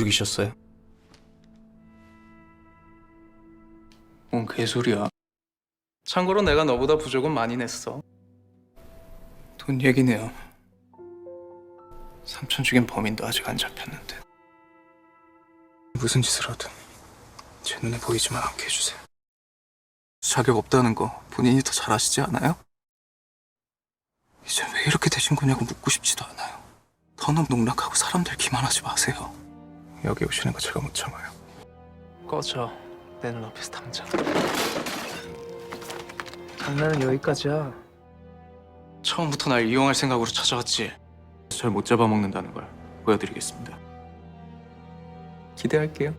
죽이셨어요? 뭔 개소리야. 참고로 내가 너보다 부족은 많이 냈어. 돈 얘기네요. 삼천 죽인 범인도 아직 안 잡혔는데. 무슨 짓을 하든 제 눈에 보이지만 않게 해주세요. 자격 없다는 거 본인이 더 잘 아시지 않아요? 이제 왜 이렇게 되신 거냐고 묻고 싶지도 않아요. 더는 농락하고 사람들 기만하지 마세요. 여기 오시는 거 제가 못 참아요. 꺼져. 내 눈앞에서 당장. 장난은 여기까지야. 처음부터 날 이용할 생각으로 찾아왔지. 절못 잡아먹는다는 걸 보여드리겠습니다. 기대할게요.